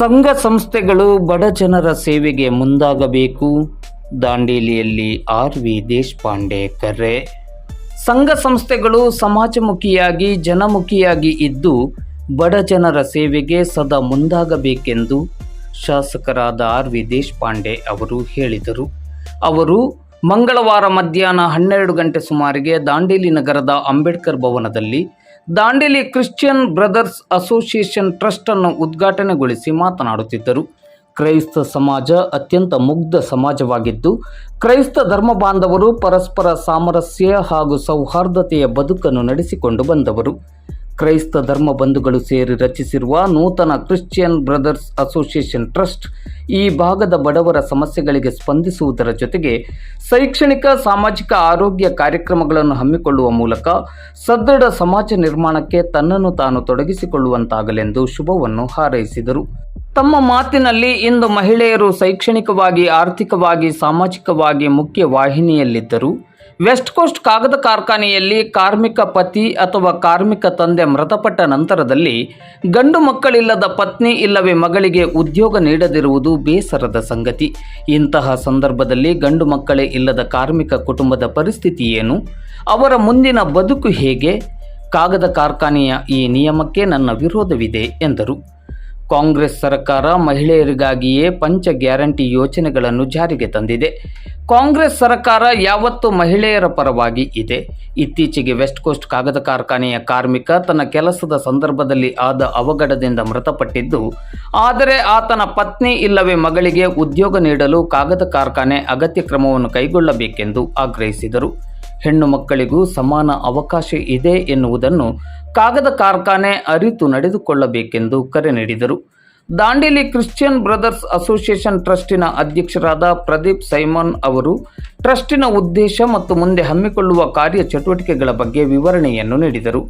ಸಂಘ ಸಂಸ್ಥೆಗಳು ಬಡ ಜನರ ಸೇವೆಗೆ ಮುಂದಾಗಬೇಕು. ದಾಂಡೇಲಿಯಲ್ಲಿ ಆರ್ ವಿ ದೇಶಪಾಂಡೆ ಕರೆ. ಸಂಘ ಸಂಸ್ಥೆಗಳು ಸಮಾಜಮುಖಿಯಾಗಿ, ಜನಮುಖಿಯಾಗಿ ಇದ್ದು ಬಡ ಜನರ ಸೇವೆಗೆ ಸದಾ ಮುಂದಾಗಬೇಕೆಂದು ಶಾಸಕರಾದ ಆರ್ ವಿ ದೇಶಪಾಂಡೆ ಅವರು ಹೇಳಿದರು. ಅವರು ಮಂಗಳವಾರ ಮಧ್ಯಾಹ್ನ ಹನ್ನೆರಡು ಗಂಟೆ ಸುಮಾರಿಗೆ ದಾಂಡೇಲಿ ನಗರದ ಅಂಬೇಡ್ಕರ್ ಭವನದಲ್ಲಿ Dandeli Christian brothers association trust ಅನ್ನು ಉದ್ಘಾಟನೆಗೊಳಿಸಿ ಮಾತನಾಡುತ್ತಿದ್ದರು. ಕ್ರೈಸ್ತ ಸಮಾಜ ಅತ್ಯಂತ ಮುಗ್ಧ ಸಮಾಜವಾಗಿದ್ದು, ಕ್ರೈಸ್ತ ಧರ್ಮ ಬಾಂಧವರು ಪರಸ್ಪರ ಸಾಮರಸ್ಯ ಹಾಗೂ ಸೌಹಾರ್ದತೆಯ ಬದುಕನ್ನು ನಡೆಸಿಕೊಂಡು ಬಂದವರು. ಕ್ರೈಸ್ತ ಧರ್ಮ ಬಂಧುಗಳು ಸೇರಿ ರಚಿಸಿರುವ ನೂತನ ಕ್ರಿಶ್ಚಿಯನ್ ಬ್ರದರ್ಸ್ ಅಸೋಸಿಯೇಷನ್ ಟ್ರಸ್ಟ್ ಈ ಭಾಗದ ಬಡವರ ಸಮಸ್ಯೆಗಳಿಗೆ ಸ್ಪಂದಿಸುವುದರ ಜೊತೆಗೆ ಶೈಕ್ಷಣಿಕ, ಸಾಮಾಜಿಕ, ಆರೋಗ್ಯ ಕಾರ್ಯಕ್ರಮಗಳನ್ನು ಹಮ್ಮಿಕೊಳ್ಳುವ ಮೂಲಕ ಸದೃಢ ಸಮಾಜ ನಿರ್ಮಾಣಕ್ಕೆ ತನ್ನನ್ನು ತಾನು ತೊಡಗಿಸಿಕೊಳ್ಳುವಂತಾಗಲೆಂದು ಶುಭವನ್ನು ಹಾರೈಸಿದರು. ತಮ್ಮ ಮಾತಿನಲ್ಲಿ ಇಂದು ಮಹಿಳೆಯರು ಶೈಕ್ಷಣಿಕವಾಗಿ, ಆರ್ಥಿಕವಾಗಿ, ಸಾಮಾಜಿಕವಾಗಿ ಮುಖ್ಯ ವಾಹಿನಿಯಲ್ಲಿದ್ದರು ವೆಸ್ಟ್ ಕೋಸ್ಟ್ ಕಾಗದ ಕಾರ್ಖಾನೆಯಲ್ಲಿ ಕಾರ್ಮಿಕ ಪತಿ ಅಥವಾ ಕಾರ್ಮಿಕ ತಂದೆ ಮೃತಪಟ್ಟ ನಂತರದಲ್ಲಿ ಗಂಡು ಮಕ್ಕಳಿಲ್ಲದ ಪತ್ನಿ ಇಲ್ಲವೇ ಮಗಳಿಗೆ ಉದ್ಯೋಗ ನೀಡದಿರುವುದು ಬೇಸರದ ಸಂಗತಿ. ಇಂತಹ ಸಂದರ್ಭದಲ್ಲಿ ಗಂಡು ಮಕ್ಕಳೇ ಇಲ್ಲದ ಕಾರ್ಮಿಕ ಕುಟುಂಬದ ಪರಿಸ್ಥಿತಿ ಏನು? ಅವರ ಮುಂದಿನ ಬದುಕು ಹೇಗೆ? ಕಾಗದ ಕಾರ್ಖಾನೆಯ ಈ ನಿಯಮಕ್ಕೆ ನನ್ನ ವಿರೋಧವಿದೆ, ಎಂದರು. ಕಾಂಗ್ರೆಸ್ ಸರ್ಕಾರ ಮಹಿಳೆಯರಿಗಾಗಿಯೇ ಪಂಚ ಗ್ಯಾರಂಟಿ ಯೋಜನೆಗಳನ್ನು ಜಾರಿಗೆ ತಂದಿದೆ. ಕಾಂಗ್ರೆಸ್ ಸರ್ಕಾರ ಯಾವತ್ತು ಮಹಿಳೆಯರ ಪರವಾಗಿ ಇದೆ. ಇತ್ತೀಚೆಗೆ ವೆಸ್ಟ್ ಕೋಸ್ಟ್ ಕಾಗದ ಕಾರ್ಖಾನೆಯ ಕಾರ್ಮಿಕ ತನ್ನ ಕೆಲಸದ ಸಂದರ್ಭದಲ್ಲಿ ಆದ ಅವಘಡದಿಂದ ಮೃತಪಟ್ಟಿದ್ದು, ಆದರೆ ಆತನ ಪತ್ನಿ ಇಲ್ಲವೇ ಮಗಳಿಗೆ ಉದ್ಯೋಗ ನೀಡಲು ಕಾಗದ ಕಾರ್ಖಾನೆ ಅಗತ್ಯ ಕ್ರಮವನ್ನು ಕೈಗೊಳ್ಳಬೇಕೆಂದು ಆಗ್ರಹಿಸಿದರು. ಹೆಣ್ಣು ಮಕ್ಕಳಿಗೂ ಸಮಾನ ಅವಕಾಶ ಇದೆ ಎನ್ನುವುದನ್ನು ಕಾಗದ ಕಾರ್ಖಾನೆ ಅರಿತು ನಡೆದುಕೊಳ್ಳಬೇಕೆಂದು ಕರೆ ನೀಡಿದರು. ದಾಂಡೇಲಿ ಕ್ರಿಶ್ಚಿಯನ್ ಬ್ರದರ್ಸ್ ಅಸೋಸಿಯೇಷನ್ ಟ್ರಸ್ಟಿನ ಅಧ್ಯಕ್ಷರಾದ ಪ್ರದೀಪ್ ಸೈಮನ್ ಅವರು ಟ್ರಸ್ಟಿನ ಉದ್ದೇಶ ಮತ್ತು ಮುಂದೆ ಹಮ್ಮಿಕೊಳ್ಳುವ ಕಾರ್ಯ ಚಟುವಟಿಕೆಗಳ ಬಗ್ಗೆ ವಿವರಣೆಯನ್ನು ನೀಡಿದರು.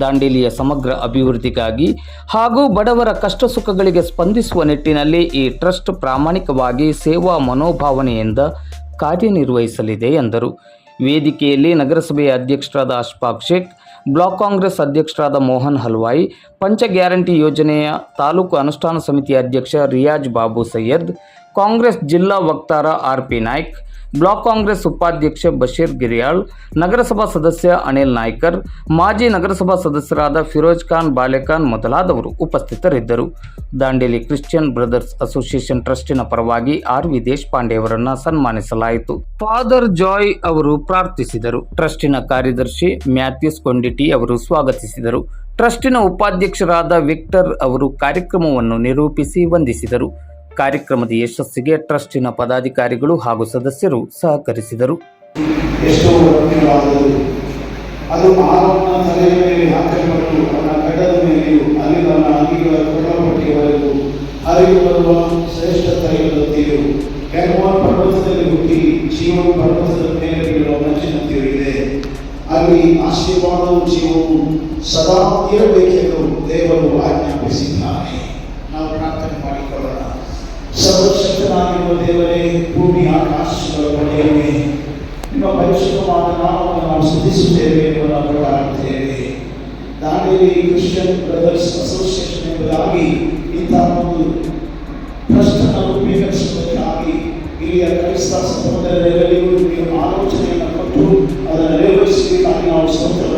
ದಾಂಡೇಲಿಯ ಸಮಗ್ರ ಅಭಿವೃದ್ಧಿಗಾಗಿ ಹಾಗೂ ಬಡವರ ಕಷ್ಟ ಸುಖಗಳಿಗೆ ಸ್ಪಂದಿಸುವ ನಿಟ್ಟಿನಲ್ಲಿ ಈ ಟ್ರಸ್ಟ್ ಪ್ರಾಮಾಣಿಕವಾಗಿ ಸೇವಾ ಮನೋಭಾವನೆಯಿಂದ ಕಾರ್ಯನಿರ್ವಹಿಸಲಿದೆ ಎಂದರು. ವೇದಿಕೆಯಲ್ಲಿ ನಗರಸಭೆಯ ಅಧ್ಯಕ್ಷರಾದ ಅಶ್ಫಾಕ್ ಶೇಖ್, ಬ್ಲಾಕ್ ಕಾಂಗ್ರೆಸ್ ಅಧ್ಯಕ್ಷರಾದ ಮೋಹನ್ ಹಲ್ವಾಯಿ, ಪಂಚ ಗ್ಯಾರಂಟಿ ಯೋಜನೆಯ ತಾಲೂಕು ಅನುಷ್ಠಾನ ಸಮಿತಿ ಅಧ್ಯಕ್ಷ ರಿಯಾಜ್ ಬಾಬು ಸೈಯದ್, ಕಾಂಗ್ರೆಸ್ ಜಿಲ್ಲಾ ವಕ್ತಾರ R P Naik block Congress ಉಪಾಧ್ಯಕ್ಷ ಬಶೀರ್ ಗಿರಿಯಾಳ್, ನಗರಸಭಾ ಸದಸ್ಯ ಅನಿಲ್ ನಾಯ್ಕರ್, ಮಾಜಿ ನಗರಸಭಾ ಸದಸ್ಯರಾದ ಫಿರೋಜ್ ಖಾನ್ ಬಾಲೆಖಾನ್ ಮೊದಲಾದವರು ಉಪಸ್ಥಿತರಿದ್ದರು. ದಾಂಡೇಲಿ ಕ್ರಿಶ್ಚಿಯನ್ ಬ್ರದರ್ಸ್ ಅಸೋಸಿಯೇಷನ್ ಟ್ರಸ್ಟಿನ ಪರವಾಗಿ ಆರ್ ವಿ ದೇಶಪಾಂಡೆ ಅವರನ್ನು ಸನ್ಮಾನಿಸಲಾಯಿತು. ಫಾದರ್ ಜಾಯ್ ಅವರು ಪ್ರಾರ್ಥಿಸಿದರು. ಟ್ರಸ್ಟಿನ ಕಾರ್ಯದರ್ಶಿ ಮ್ಯಾಥ್ಯೂಸ್ ಕೊಂಡಿಟಿ ಅವರು ಸ್ವಾಗತಿಸಿದರು. ಟ್ರಸ್ಟಿನ ಉಪಾಧ್ಯಕ್ಷರಾದ ವಿಕ್ಟರ್ ಅವರು ಕಾರ್ಯಕ್ರಮವನ್ನು ನಿರೂಪಿಸಿ ವಂದಿಸಿದರು. ಕಾರ್ಯಕ್ರಮದ ಯಶಸ್ಸಿಗೆ ಟ್ರಸ್ಟಿನ ಪದಾಧಿಕಾರಿಗಳು ಹಾಗೂ ಸದಸ್ಯರು ಸಹಕರಿಸಿದರು. ಆಶೀರ್ವಾದವು ಜೀವವು ಸದಾ ಇರಬೇಕೆಂದು ದೇವರು ಆಜ್ಞಾಪಿಸಿದ್ದಾನೆ. ಸರ್ವಶಕ್ತನಾಗಿರುವ ದೇವರೇ ಭೂಮಿ ಆಕಾಶಗಳ ಒಡೆಯನೇ ನಿಮ್ಮ ಪರಿಶುದ್ಧವಾದ ನಾಮವನ್ನು ನಾವು ಸ್ತುತಿಸುತ್ತೇವೆ ಎಂದು ನಾವು ಕೊಳ್ಳಾಡುತ್ತೇವೆ ದಾಂಡೇಲಿ ಕ್ರಿಶ್ಚಿಯನ್ ಬ್ರದರ್ಸ್ ಅಸೋಸಿಯೇಷನ್ ಎಂಬುದಾಗಿ ಇಂತಹ ಒಂದು ಟ್ರಸ್ಟನ್ನು ರೂಪೀಕರಿಸುವುದಕ್ಕಾಗಿ ಇಲ್ಲಿಯ ಕ್ರೈಸ್ತ ಸಮುದಾಯದಲ್ಲಿಯೂ ನೀವು ಆಲೋಚನೆಯನ್ನು ಕೊಟ್ಟು ಅದನ್ನು ನಿರ್ವಹಿಸಬೇಕಾಗಿ ನಾವು ಸ್ತೋತ್ರವನ್ನು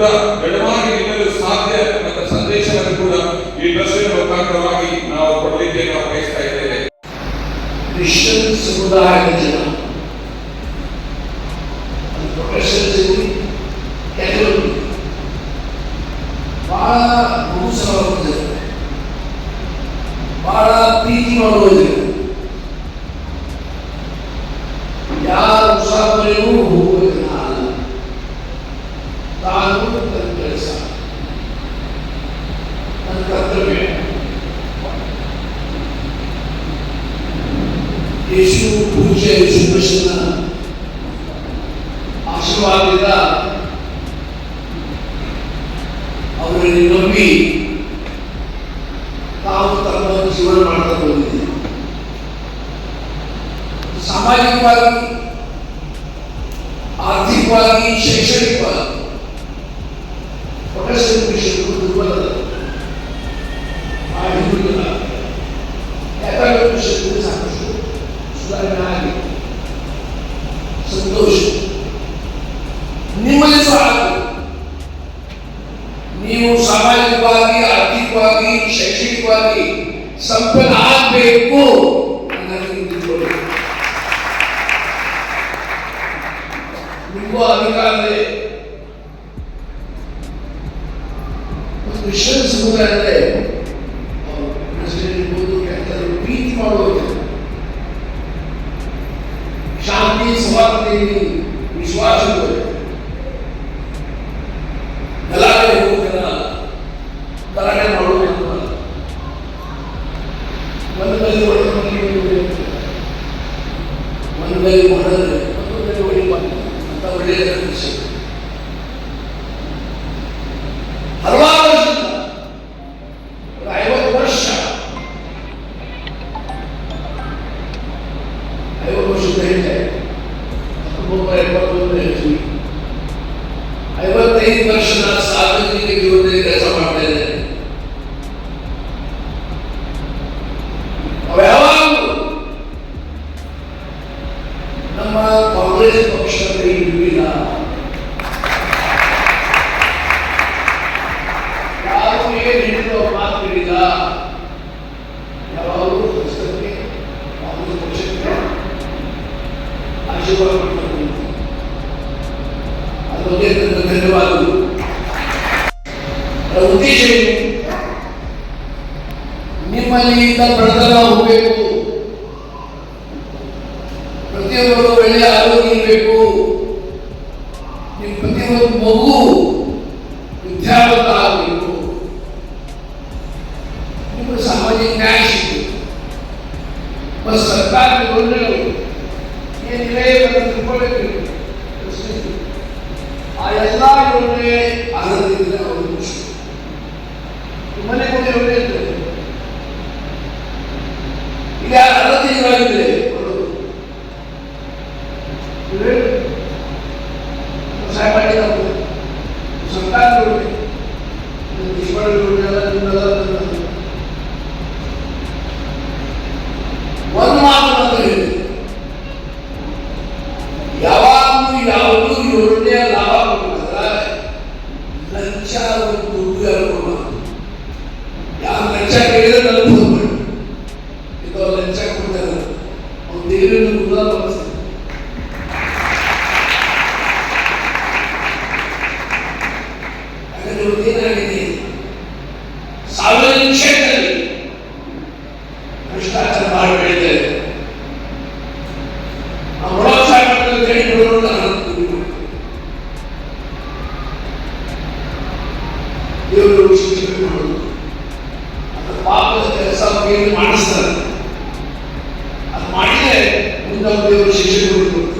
ಕೂಡ ದೃಢವಾಗಿ ಸಾಧ್ಯ ಎಂಬ ಸಂದೇಶವನ್ನು ಕೂಡ ಈ ದರ್ಶನ ಮುಖಾಂತರವಾಗಿ ನಾವು ಕೊಡಲಿಕ್ಕೆ ನಾವು ಬಯಸ್ತಾ ಇದ್ದೇವೆ. ಕ್ರಿಶ್ಚಿಯನ್ ಸಮುದಾಯದ ಅವರಲ್ಲಿ ನಂಬಿ ತಾವು ತಮ್ಮ ಜೀವನ ಮಾಡ್ತಾ ಬಂದಿದೆ ಸಾಮಾಜಿಕವಾಗಿ ಆರ್ಥಿಕವಾಗಿ ಶೈಕ್ಷಣಿಕವಾಗಿ ಪ್ರೊಫೆಷನಲ್ ವಿಷಯಗಳು ದುರ್ಬಲದ ಆ ಹಿಂದುಳಿದ ಯಾಕಂದ್ರೆ ವಿಷಯಗಳು ಸಾಕಷ್ಟು ಸುಧಾರಣೆ ಆಗಿ ಸಂತೋಷ ನಿಮ್ಮಲ್ಲಿ ಶೈಕ್ಷಣಿಕವಾಗಿ ಸಂಪನ್ನ ಆಗಬೇಕು ಅನ್ನೋದನ್ನು ತಿಳ್ಕೊಳ್ಳಿ. ನಿಮಗೂ ಅಧಿಕಾರ ಇದೆ ಒಂದು ವಿಶ್ವ ಸಮುದಾಯದಲ್ಲಿ ಅವರು ಪ್ರೆಸಿಡೆಂಟ್ ಇರ್ಬೋದು ಕ್ಯಾಪ್ಟನ್ ಪ್ರೀತಿ ಮಾಡುವುದು ಶಾಂತಿ ಸಮಾನತೆಯಲ್ಲಿ ವಿಶ್ವಾಸ ಗಲಾಟೆ പിള്ളേരും വളരെ നമ്മുടെ ഉള്ളിലെ കൃഷി ಕಾಂಗ್ರೆಸ್ ಪಕ್ಷದ ಕೈ ಬಿಡಲಿಲ್ಲ ಯಾರು ಏನು ಹೇಳಿದ್ರು ಮಾತು ಹೇಳಿಲ್ಲ ಯಾವಾಗಲೂ ಪಕ್ಷಕ್ಕೆ ಕಾಂಗ್ರೆಸ್ ಪಕ್ಷಕ್ಕೆ ಆಶೀರ್ವಾದ ಮಾಡ್ಕೊಂಡು ಅದಕ್ಕೆ ನನ್ನ ಧನ್ಯವಾದಗಳು ಅದರ ಉದ್ದೇಶ ಏನು ನಿಮ್ಮಲ್ಲಿಂದ ಬಡತನ ಹೋಗಬೇಕು ಇರಬೇಕು ನಿಮ್ಮ ಪ್ರತಿಯೊಂದು ಮಗು ವಿದ್ಯಾವಂತ ಆಗಬೇಕು ನಿಮಗೆ ಸಾಮಾಜಿಕ ನ್ಯಾಯ ಸಿಗಬೇಕು. ಮತ್ತು ಸರ್ಕಾರದ ಯೋಜನೆಗಳು ಏನಿದೆ ತಿಳ್ಕೊಳ್ಬೇಕು ಸರ್ಕಾರ ಯೋಜನೆ ದೇಶಪಾಲ ಯೋಜನೆ ಎಲ್ಲ ನಿಮ್ಮೆಲ್ಲ ಒಂದು ಮಾತು ಅಂತ ಹೇಳಿದೆ ಯಾವಾಗಲೂ ಯಾವುದೂ ಯೋಜನೆಯ ಲಾಭ ಕೊಡಬೇಕಾದ್ರೆ ಲಂಚ ಒಂದು ದುಡ್ಡು ಯಾರು ಕೊಡಬಾರ್ದು ಯಾರು ಲಂಚ ಕೇಳಿದ್ರೆ ನನ್ನ ಹೋಗ್ಬೇಡಿ ಇದು ಅವ್ರು ಲಂಚ ಕೊಡ್ತಾರೆ ಅವ್ರು ದೇವರನ್ನು ಕೂಡ ಬಳಸ್ತಾರೆ ದೇವರು ಶಿಕ್ಷಣ ಮಾಡೋದು ಅದು ಪಾಪದ ಕೆಲಸ ಏನು ಮಾಡಿಸ್ತಾರೆ ಅದು ಮಾಡಿದ್ರೆ ಮುಂದೆ ಅವ್ರು ದೇವರು ಶಿಕ್ಷೆ ಕೊಡ್ತಾರೆ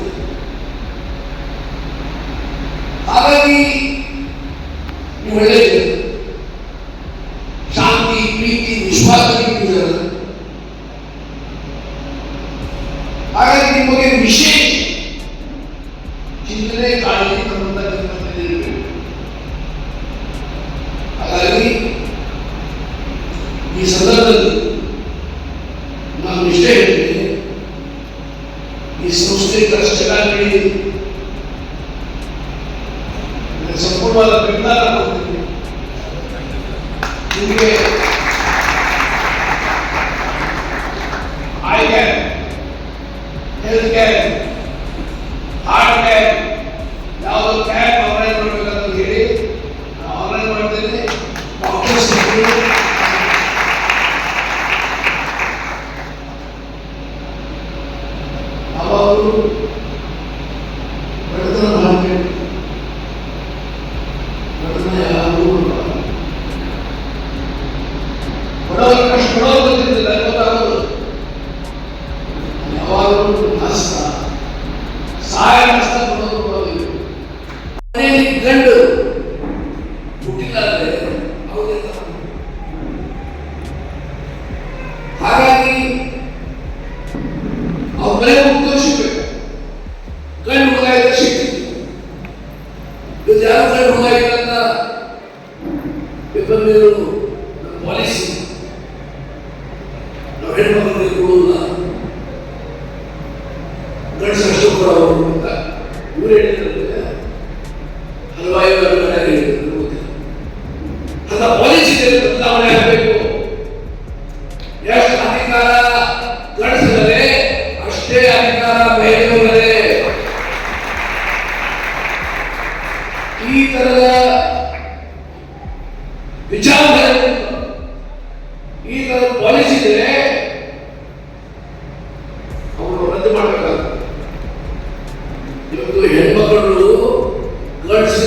I can, health can, heart can,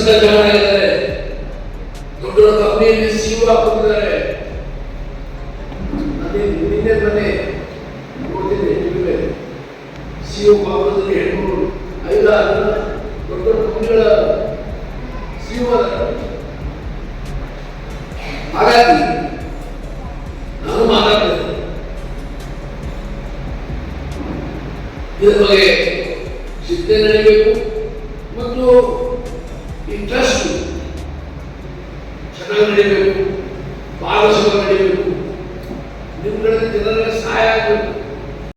ಕೆಲಸದಿಂದ ಜನ ಇದ್ದಾರೆ ದೊಡ್ಡ ದೊಡ್ಡ ಕಂಪ್ನಿಯಲ್ಲಿ ಸಿಒ ಹಾಕೊಂಡಿದ್ದಾರೆ ಅದೇ ನಿನ್ನೆ ಮೊನ್ನೆ ನೋಡ್ತೀನಿ ನಿಮಗೆ ಸಿಒ ಕಾಂಗ್ರೆಸ್ನಲ್ಲಿ ಹೆಣ್ಣು ಐದು ದೊಡ್ಡ ದೊಡ್ಡ ಕಂಪ್ನಿಗಳ ಸಿಒ ಹಾಗಾಗಿ ನಾನು ಮಾತಾಡ್ತೇನೆ. ಇದರ ಬಗ್ಗೆ ಚಿಂತೆ 这个